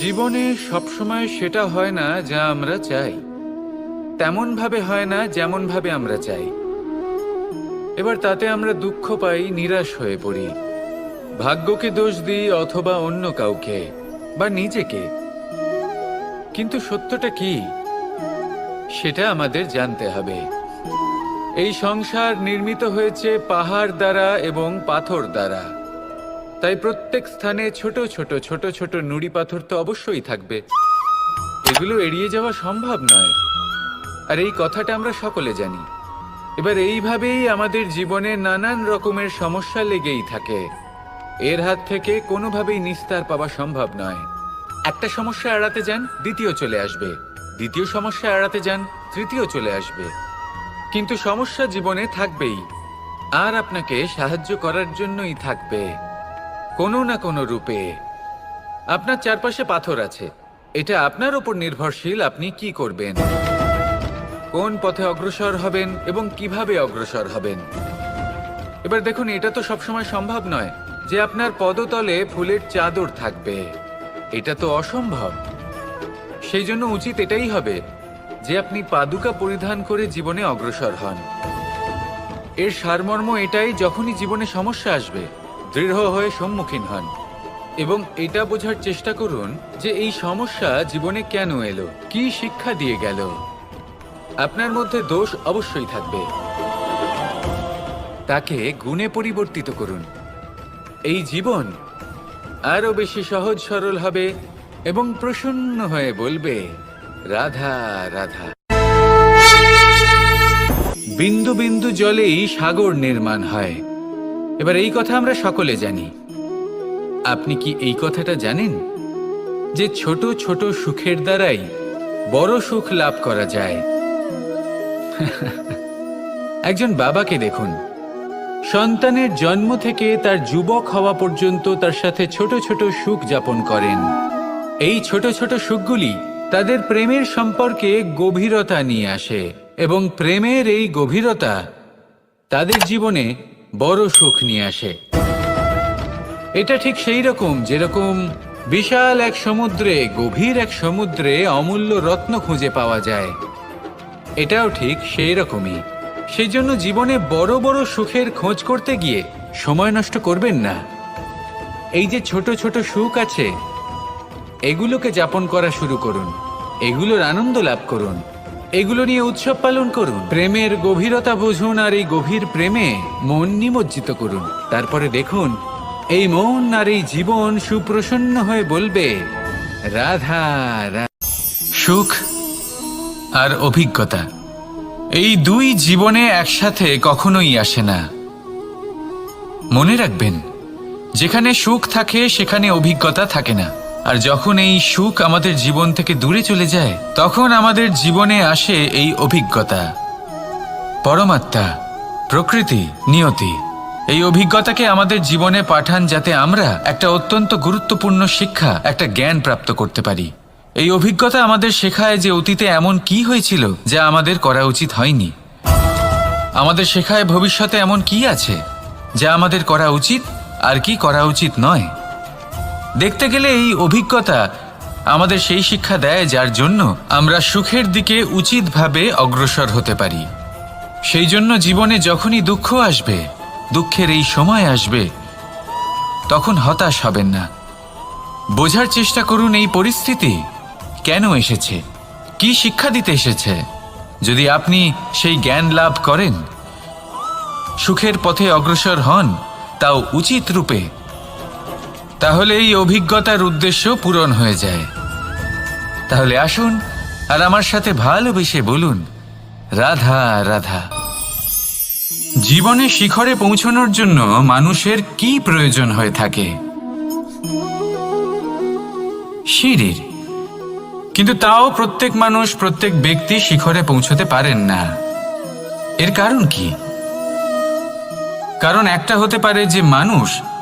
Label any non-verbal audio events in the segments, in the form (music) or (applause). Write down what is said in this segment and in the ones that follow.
জীবনে সবসময় সেটা হয় না যা আমরা চাই। তেমন ভাবে হয় না যেমন ভাবে আমরা চাই। এবার তাতে আমরা দুঃখ পাই, নিরাশ হয়ে পড়ি। ভাগ্যকে দোষ দিই অথবা অন্য কাউকে বা নিজেকে। কিন্তু সত্যটা কি? সেটা আমাদের জানতে হবে। এই সংসার নির্মিত হয়েছে পাহাড় দ্বারা এবং পাথর দ্বারা। তাই প্রত্যেক স্থানে ছোট ছোট ছোট ছোট নুড়ি পাথর তো অবশ্যই থাকবে। এগুলো এড়িয়ে যাওয়া সম্ভব নয়। আর এই কথাটা আমরা সকলে জানি। এবার এইভাবেই আমাদের জীবনে নানান রকমের সমস্যা লেগেই থাকে। এর হাত থেকে কোনোভাবেই নিস্তার পাওয়া সম্ভব নয়। একটা সমস্যা এড়াতে যান, দ্বিতীয় চলে আসবে। দ্বিতীয় সমস্যা এড়াতে যান, তৃতীয় চলে আসবে। কিন্তু সমস্যা জীবনে থাকবেই। আর আপনাকে সাহায্য করার জন্যই থাকবে। কোনো না কোনো রূপে। আপনার চারপাশে পাথর আছে। এটা আপনার উপর নির্ভরশীল, আপনি কি করবেন? কোন পথে অগ্রসর হবেন এবং কীভাবে অগ্রসর হবেন? এবার দেখুন, এটা তো সবসময় সম্ভব নয় যে আপনার পদতলে ফুলের চাদর থাকবে। এটা তো অসম্ভব। সেই জন্য উচিত এটাই হবে যে আপনি পাদুকা পরিধান করে জীবনে অগ্রসর হন। এর সারমর্ম এটাই, যখনই জীবনে সমস্যা আসবে। দৃঢ় হয়ে সম্মুখীন হন। এবং এটা বোঝার চেষ্টা করুন যে এই সমস্যা জীবনে কেন এলো, কি শিক্ষা দিয়ে গেল। আপনার মধ্যে দোষ অবশ্যই থাকবে। তাকে গুণে পরিবর্তিত করুন। এই জীবন আরও বেশি সহজ সরল হবে এবং প্রসন্ন হয়ে বলবে, রাধা রাধা। বিন্দু বিন্দু জলেই সাগর নির্মাণ হয়। এবার এই কথা আমরা সকলে জানি। আপনি কি এই কথাটা জানেন? যে ছোট ছোট সুখের দ্বারাই বড় সুখ লাভ করা যায়। (laughs) একজন বাবাকে দেখুন। সন্তানের জন্ম থেকে তার যুবক হওয়া পর্যন্ত তার সাথে ছোট ছোট সুখ যাপন করেন। এই ছোট ছোট সুখগুলি তাদের প্রেমের সম্পর্কে গভীরতা নিয়ে আসে এবং প্রেমের এই গভীরতা তাদের জীবনে বড় সুখ নিয়ে আসে। এটা ঠিক সেই রকম যেরকম বিশাল এক সমুদ্রে, গভীর এক সমুদ্রে অমূল্য রত্ন খুঁজে পাওয়া যায়। এটাও ঠিক সেই রকমই। সেই জন্য জীবনে বড় বড় সুখের খোঁজ করতে গিয়ে সময় নষ্ট করবেন না। এই যে ছোট ছোট সুখ আছে, এগুলোকে যাপন করা শুরু করুন। এগুলোর আনন্দ লাভ করুন। এগুলো নিয়ে উৎসব পালন করুন। প্রেমের গভীরতা বুঝুন আর এই গভীর প্রেমে মন নিমজ্জিত করুন। তারপরে দেখুন, এই মন আর এই জীবন সুপ্রসন্ন হয়ে বলবে, রাধা সুখ আর অভিজ্ঞতা, এই দুই জীবনে একসাথে কখনোই আসে না। মনে রাখবেন, যেখানে সুখ থাকে, সেখানে অভিজ্ঞতা থাকে না। আর যখন এই সুখ আমাদের জীবন থেকে দূরে চলে যায়, তখন আমাদের জীবনে আসে এই অভিজ্ঞতা। পরমাত্মা, প্রকৃতি, নিয়তি, এই অভিজ্ঞতাকে আমাদের জীবনে পাঠান যাতে আমরা একটা অত্যন্ত গুরুত্বপূর্ণ শিক্ষা, একটা জ্ঞান প্রাপ্ত করতে পারি। এই অভিজ্ঞতা আমাদের শেখায় যে অতীতে এমন কি হয়েছিল যা আমাদের করা উচিত হয়নি। আমাদের শেখায় ভবিষ্যতে এমন কি আছে যা আমাদের করা উচিত আর কি করা উচিত নয়। দেখতে গেলে এই অভিজ্ঞতা আমাদের সেই শিক্ষা দেয় যার জন্য আমরা সুখের দিকে উচিতভাবে অগ্রসর হতে পারি। সেই জন্য জীবনে যখনই দুঃখ আসবে, দুঃখের এই সময় আসবে, তখন হতাশ হবেন না। বোঝার চেষ্টা করুন এই পরিস্থিতি কেন এসেছে? কি শিক্ষা দিতে এসেছে? যদি আপনি সেই জ্ঞান লাভ করেন, সুখের পথে অগ্রসর হন, তাও উচিত রূপে তাহলে এই অভিজ্ঞতার উদ্দেশ্য পূরণ হয়ে যায়। তাহলে আসুন আর আমার সাথে ভালোবেসে বলুন, রাধা রাধা। জীবনে শিখরে পৌঁছানোর জন্য মানুষের কি প্রয়োজন হয়ে থাকে? সিঁড়ির। কিন্তু তাও প্রত্যেক মানুষ, প্রত্যেক ব্যক্তি শিখরে পৌঁছতে পারেন না। এর কারণ কি? কারণ একটা হতে পারে যে মানুষ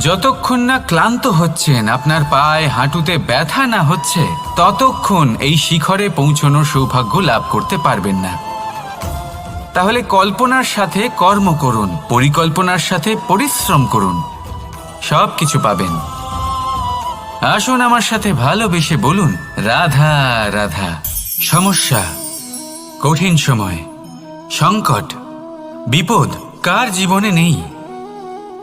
যতক্ষণ না ক্লান্ত হচ্ছেন, আপনার পায়ে হাঁটুতে ব্যথা না হচ্ছে, ততক্ষণ এই শিখরে পৌঁছনোর সৌভাগ্য লাভ করতে পারবেন না। তাহলে কল্পনার সাথে কর্ম করুন, পরিকল্পনার সাথে পরিশ্রম করুন সব কিছু পাবেন। আসুন আমার সাথে ভালোবেসে বলুন, রাধা রাধা, সমস্যা, কঠিন সময়, সংকট, বিপদ, কার জীবনে নেই?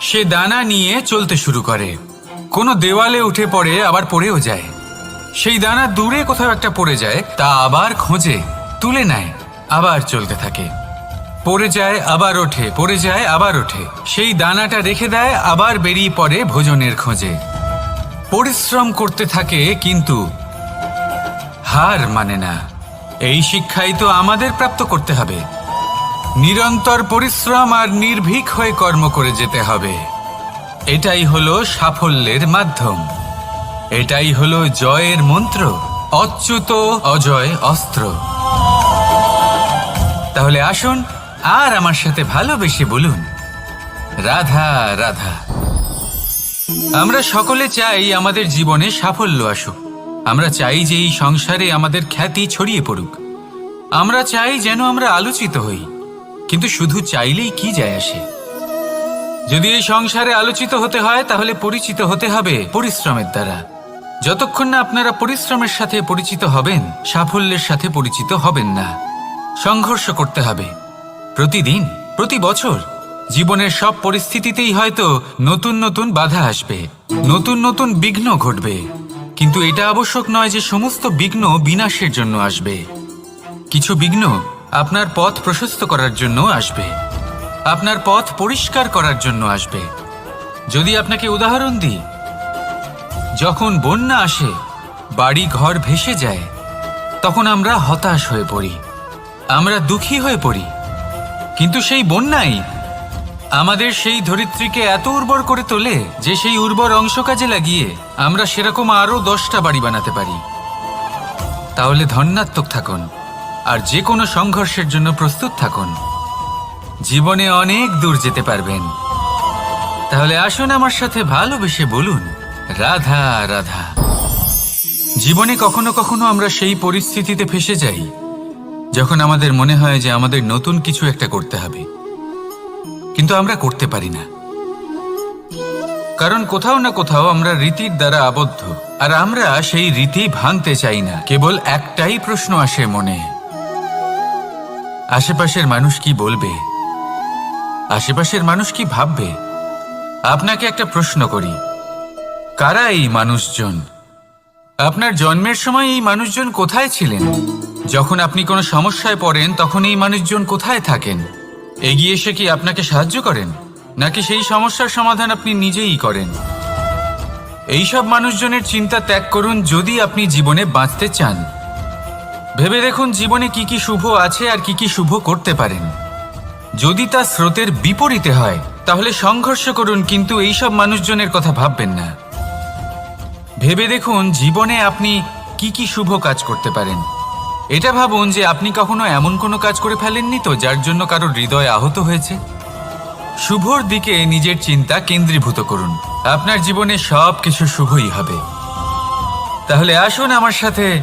সে দানা নিয়ে চলতে শুরু করে। কোনো দেওয়ালে উঠে পড়ে, আবার পড়েও যায়। সেই দানা দূরে কোথাও একটা পড়ে যায়, তা আবার খোঁজে, তুলে নেয়, আবার চলতে থাকে। পড়ে যায়, আবার ওঠে, পড়ে যায়, আবার ওঠে। সেই দানাটা রেখে দেয়, আবার বেরিয়ে পড়ে ভোজনের খোঁজে। পরিশ্রম করতে থাকে, কিন্তু হার মানে না। এই শিক্ষাই তো আমাদের প্রাপ্ত করতে হবে। নিরন্তর পরিশ্রম আর নির্ভীক হয়ে কর্ম করে যেতে হবে। এটাই হলো সাফল্যের মাধ্যম। এটাই হলো জয়ের মন্ত্র, অচ্যুত অজয় অস্ত্র। তাহলে আসুন আর আমার সাথে ভালোবেসে বলুন, রাধা রাধা। আমরা সকলে চাই আমাদের জীবনে সাফল্য আসুক। আমরা চাই যে এই সংসারে আমাদের খ্যাতি ছড়িয়ে পড়ুক। আমরা চাই যেন আমরা আলোচিত হই। কিন্তু শুধু চাইলেই কি যায় আসে? যদি এই সংসারে আলোচিত হতে হয়, তাহলে পরিচিত হতে হবে পরিশ্রমের দ্বারা। যতক্ষণ না আপনারা পরিশ্রমের সাথে পরিচিত হবেন, সাফল্যের সাথে পরিচিত হবেন না। সংঘর্ষ করতে হবে। প্রতিদিন, প্রতি বছর। জীবনের সব পরিস্থিতিতেই হয়তো নতুন নতুন বাধা আসবে, নতুন নতুন বিঘ্ন ঘটবে। কিন্তু এটা আবশ্যক নয় যে সমস্ত বিঘ্ন বিনাশের জন্য আসবে। কিছু বিঘ্ন আপনার পথ প্রশস্ত করার জন্য আসবে। আপনার পথ পরিষ্কার করার জন্য আসবে। যদি আপনাকে উদাহরণ দিই, যখন বন্যা আসে, বাড়ি ঘর ভেসে যায়, তখন আমরা হতাশ হয়ে পড়ি। আমরা দুঃখী হয়ে পড়ি। কিন্তু সেই বন্যাই আমাদের সেই ধরিত্রীকে এত উর্বর করে তোলে যে সেই উর্বর অংশ কাজে লাগিয়ে আমরা সেরকম আরও দশটা বাড়ি বানাতে পারি। তাহলে ধন্যাত্মক থাকুন। আর যে কোনো সংঘর্ষের জন্য প্রস্তুত থাকুন। জীবনে অনেক দূর যেতে পারবেন। তাহলে আসুন আমার সাথে ভালোবেসে বলুন, রাধা রাধা। জীবনে কখনো কখনো আমরা সেই পরিস্থিতিতে ফেসে যাই, যখন আমাদের মনে হয় যে আমাদের নতুন কিছু একটা করতে হবে। কিন্তু আমরা করতে পারি না। কারণ কোথাও না কোথাও আমরা রীতির দ্বারা আবদ্ধ, আর আমরা সেই রীতি ভাঙতে চাই না। কেবল একটাই প্রশ্ন আসে মনে আশেপাশের মানুষ কি বলবে? আশেপাশের মানুষ কি ভাববে? আপনাকে একটা প্রশ্ন করি। কারা এই মানুষজন? আপনার জন্মের সময় এই মানুষজন কোথায় ছিলেন? যখন আপনি কোনো সমস্যায় পড়েন, তখন এই মানুষজন কোথায় থাকেন? এগিয়ে এসে কি আপনাকে সাহায্য করেন? নাকি সেই সমস্যার সমাধান আপনি নিজেই করেন? এইসব মানুষজনের চিন্তা ত্যাগ করুন যদি আপনি জীবনে বাঁচতে চান। ভেবে দেখুন জীবনে কি কি শুভ আছে আর কি কি শুভ করতে পারেন। যদি তা স্রোতের বিপরীতে হয়, তাহলে সংঘর্ষ করুন, কিন্তু এইসব মানুষজনের কথা ভাববেন না। ভেবে দেখুন জীবনে আপনি কি কি শুভ কাজ করতে পারেন। এটা ভাবুন যে আপনি কখনো এমন কোনো কাজ করে ফেলেননি তো, যার জন্য কারও হৃদয় আহত হয়েছে। শুভর দিকে নিজের চিন্তা কেন্দ্রীভূত করুন। আপনার জীবনে সব কিছু শুভই হবে। তাহলে আসুন আমার সাথে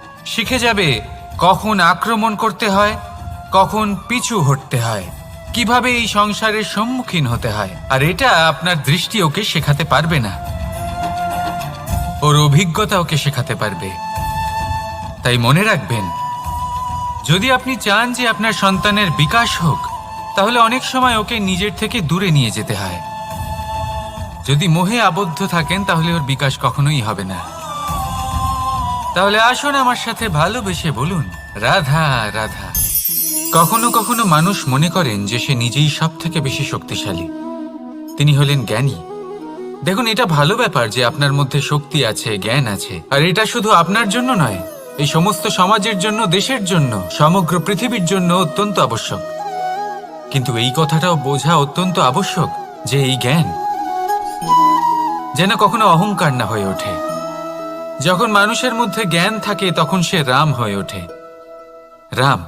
শিখে যাবে কখন আক্রমণ করতে হয়, কখন পিছু হটতে হয়, কীভাবে এই সংসারের সম্মুখীন হতে হয়, আর এটা আপনার দৃষ্টি ওকে শেখাতে পারবে না। ওর অভিজ্ঞতা ওকে শেখাতে পারবে। তাই মনে রাখবেন, যদি আপনি চান যে আপনার সন্তানের বিকাশ হোক, তাহলে অনেক সময় ওকে নিজের থেকে দূরে নিয়ে যেতে হয়। যদি মোহে আবদ্ধ থাকেন, তাহলে ওর বিকাশ কখনোই হবে না। তাহলে আসুন আমার সাথে ভালোবেসে বলুন, রাধা রাধা। কখনো কখনো মানুষ মনে করেন যে সে নিজেই সব থেকে বেশি শক্তিশালী। তিনি হলেন জ্ঞানী। দেখুন, এটা ভালো ব্যাপার যে আপনার মধ্যে শক্তি আছে, জ্ঞান আছে। আর এটা শুধু আপনার জন্য নয়, এই সমস্ত সমাজের জন্য, দেশের জন্য, সমগ্র পৃথিবীর জন্য অত্যন্ত আবশ্যক। কিন্তু এই কথাটাও বোঝা অত্যন্ত আবশ্যক যে এই জ্ঞান যেন কখনো অহংকার না হয়ে ওঠে। যখন মানুষের মধ্যে জ্ঞান থাকে, তখন সে রাম হয়ে ওঠে। রাম,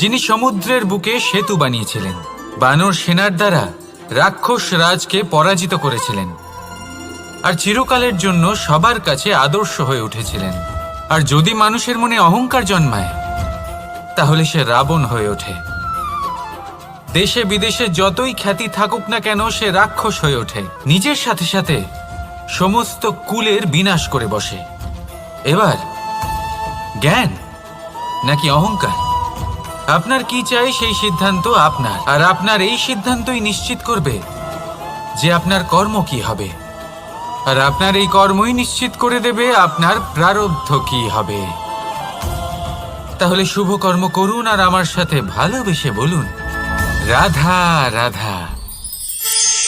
যিনি সমুদ্রের বুকে সেতু বানিয়েছিলেন, বানর সেনার দ্বারা রাক্ষস রাজকে পরাজিত করেছিলেন, আর চিরকালের জন্য সবার কাছে আদর্শ হয়ে উঠেছিলেন। আর যদি মানুষের মনে অহংকার জন্মায়, তাহলে সে রাবণ হয়ে ওঠে। দেশে বিদেশে যতই খ্যাতি থাকুক না কেন, সে রাক্ষস হয়ে ওঠে। নিজের সাথে সাথে সমস্ত কুলের বিনাশ করে বসে। এবার, জ্ঞান নাকি অহংকার? আপনার কি চাই সেই সিদ্ধান্ত আপনার? আর আপনার এই সিদ্ধান্তই নিশ্চিত করবে যে আপনার কর্ম কি হবে। আর আপনার এই কর্মই নিশ্চিত করে দেবে আপনার প্রারব্ধ কি হবে। তাহলে শুভ কর্ম করুন আর আমার সাথে ভালোবেসে বলুন, রাধা রাধা।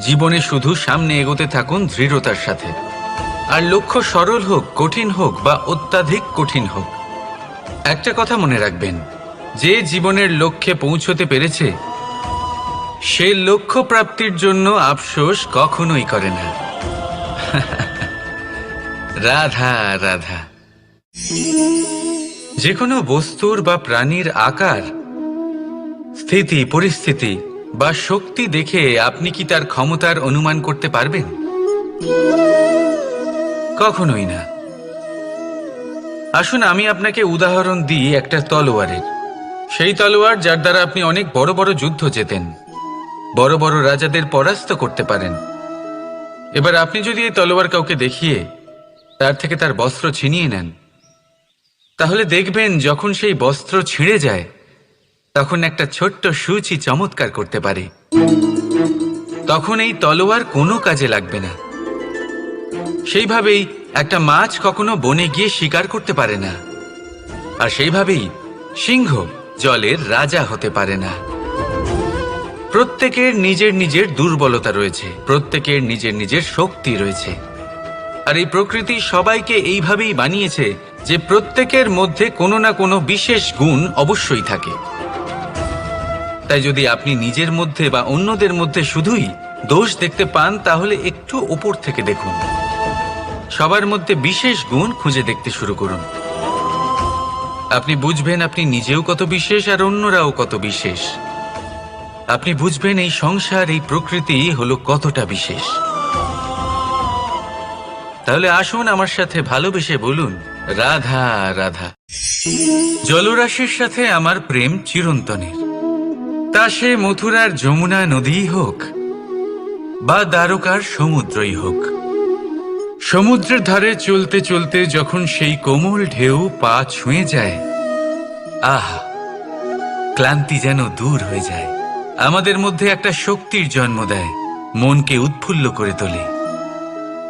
জীবনে শুধু সামনে এগোতে থাকুন দৃঢ়তার সাথে। আর লক্ষ্য সরল হোক, কঠিন হোক বা অত্যাধিক কঠিন হোক, একটা কথা মনে রাখবেন, যে জীবনের লক্ষ্যে পৌঁছতে পেরেছে, সে লক্ষ্য প্রাপ্তির জন্য আফসোস কখনোই করে না। (laughs) রাধা রাধা। যে কোনো বস্তুর বা প্রাণীর আকার, স্থিতি, পরিস্থিতি বা শক্তি দেখে আপনি কি তার ক্ষমতার অনুমান করতে পারবেন? কখনোই না। আসুন, আমি আপনাকে উদাহরণ দিই একটা তলোয়ারের। সেই তলোয়ার যার দ্বারা আপনি অনেক বড় বড় যুদ্ধ জেতেন, বড় বড় রাজাদের পরাস্ত করতে পারেন। এবার আপনি যদি এই তলোয়ার কাউকে দেখিয়ে তার থেকে তার বস্ত্র ছিনিয়ে নেন, তাহলে দেখবেন যখন সেই বস্ত্র ছিঁড়ে যায় তখন একটা ছোট্ট সূচি চমৎকার করতে পারে। তখন এই তলোয়ার কোনো কাজে লাগবে না। সেইভাবেই একটা মাছ কখনো বনে গিয়ে শিকার করতে পারে না। আর সেইভাবেই সিংহ জলের রাজা হতে পারে না। প্রত্যেকের নিজের নিজের দুর্বলতা রয়েছে, প্রত্যেকের নিজের নিজের শক্তি রয়েছে। আর এই প্রকৃতি সবাইকে এইভাবেই বানিয়েছে যে প্রত্যেকের মধ্যে কোনো না কোনো বিশেষ গুণ অবশ্যই থাকে। তাই যদি আপনি নিজের মধ্যে বা অন্যদের মধ্যে শুধুই দোষ দেখতে পান, তাহলে একটু ওপর থেকে দেখুন। সবার মধ্যে বিশেষ গুণ খুঁজে দেখতে শুরু করুন। আপনি বুঝবেন আপনি নিজেও কত বিশেষ আর অন্যরাও কত বিশেষ। আপনি বুঝবেন এই সংসার, এই প্রকৃতি হলো কতটা বিশেষ। তাহলে আসুন আমার সাথে ভালোবেসে বলুন, রাধা রাধা। জলরাশির সাথে আমার প্রেম চিরন্তনের। তা সে মথুরার যমুনা নদীই হোক বা দ্বারকার সমুদ্রই হোক। সমুদ্রের ধারে চলতে চলতে যখন সেই কোমল ঢেউ পা ছুঁয়ে যায়, আহ, ক্লান্তি যেন দূর হয়ে যায়। আমাদের মধ্যে একটা শক্তির জন্ম দেয়, মনকে উৎফুল্ল করে তোলে।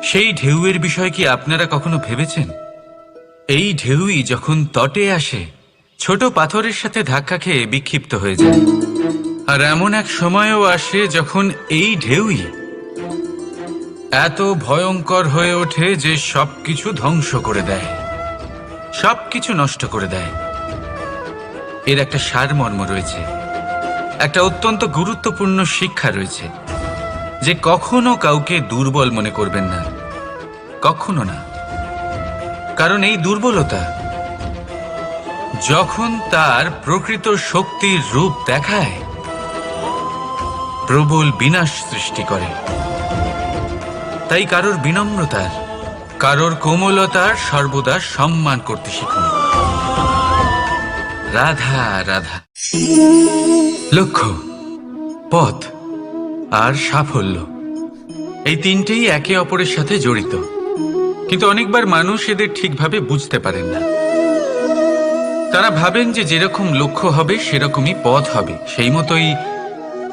সেই ঢেউয়ের বিষয় কি আপনারা কখনো ভেবেছেন? এই ঢেউই যখন তটে আসে, ছোট পাথরের সাথে ধাক্কা খেয়ে বিক্ষিপ্ত হয়ে যায়। আর এমন এক সময়ও আসে যখন এই ঢেউই এত ভয়ঙ্কর হয়ে ওঠে যে সবকিছু ধ্বংস করে দেয়, সবকিছু নষ্ট করে দেয়। এর একটা সারমর্ম রয়েছে, একটা অত্যন্ত গুরুত্বপূর্ণ শিক্ষা রয়েছে যে কখনো কাউকে দুর্বল মনে করবেন না, কখনো না। কারণ এই দুর্বলতা যখন তার প্রকৃত শক্তির রূপ দেখায় প্রবল বিনাশ সৃষ্টি করে। তাই কারোর বিনম্রতার, কারোর কোমলতার সর্বদা সম্মান করতে শিখুন। রাধা রাধা। লক্ষ্য, পথ আর সাফল্য। এই তিনটেই একে অপরের সাথে জড়িত। কিন্তু অনেকবার মানুষ এদের ঠিকভাবে বুঝতে পারেন না। তারা ভাবেন যে যেরকম লক্ষ্য হবে, সেরকমই পথ হবে। সেই মতোই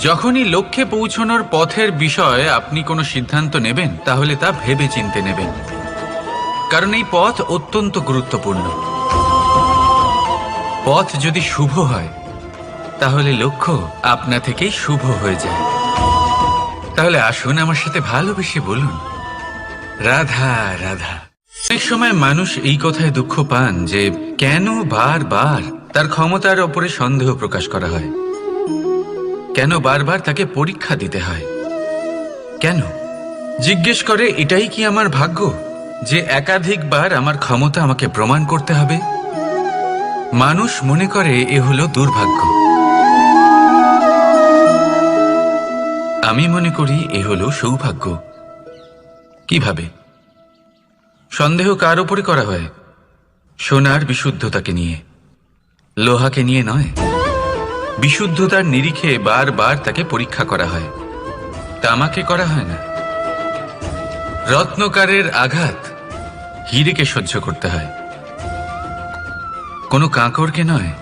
যখনই লক্ষ্যে পৌঁছানোর পথের বিষয়ে আপনি কোনো সিদ্ধান্ত নেবেন, তাহলে তা ভেবে চিনতে নেবেন। কারণ এই পথ অত্যন্ত গুরুত্বপূর্ণ। পথ যদি শুভ হয়, তাহলে লক্ষ্য আপনা থেকেই শুভ হয়ে যায়। তাহলে আসুন আমার সাথে ভালোবেসে বলুন, রাধা রাধা। অনেক সময় মানুষ এই কথায় দুঃখ পান যে, কেন বারবার তার ক্ষমতার ওপরে সন্দেহ প্রকাশ করা হয়? কেন বারবার তাকে পরীক্ষা দিতে হয়? কেন? জিজ্ঞেস করে, এটাই কি আমার ভাগ্য যে একাধিকবার আমার ক্ষমতা আমাকে প্রমাণ করতে হবে? মানুষ মনে করে, এ হলো দুর্ভাগ্য। আমি মনে করি, এ হলো সৌভাগ্য। কীভাবে? সন্দেহ কার ওপরে করা হয়? সোনার বিশুদ্ধতাকে নিয়ে। লোহাকে নিয়ে নয়? বিশুদ্ধতার নিরিখে বারবার তাকে পরীক্ষা করা হয়। তামাকে করা হয় না। রত্নকারের আঘাত হিরেকে সহ্য করতে হয়। কোনো কাঁকরকে নয়।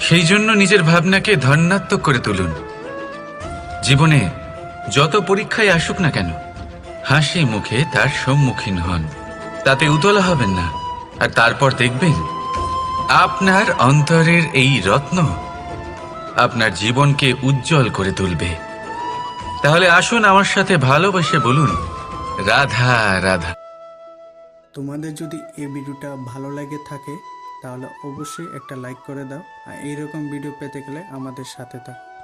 সেই জন্য নিজের ভাবনাকে ধন্যাত্মক করে তুলুন। জীবনে যত পরীক্ষায় আসুক না কেন, হাসি মুখে তার সম্মুখীন হন। তাতে উতলা হবেন না। আর তারপর দেখবেন, আপনার অন্তরের এই রত্ন আপনার জীবনকে উজ্জ্বল করে তুলবে। তাহলে আসুন আমার সাথে ভালোবেসে বলুন, রাধা রাধা। তোমাদের যদি এই ভিডিওটা ভালো লাগে থাকে, তাহলে অবশ্যই একটা লাইক করে দাও। আর এইরকম ভিডিও পেতে গেলে আমাদের সাথে থাকো।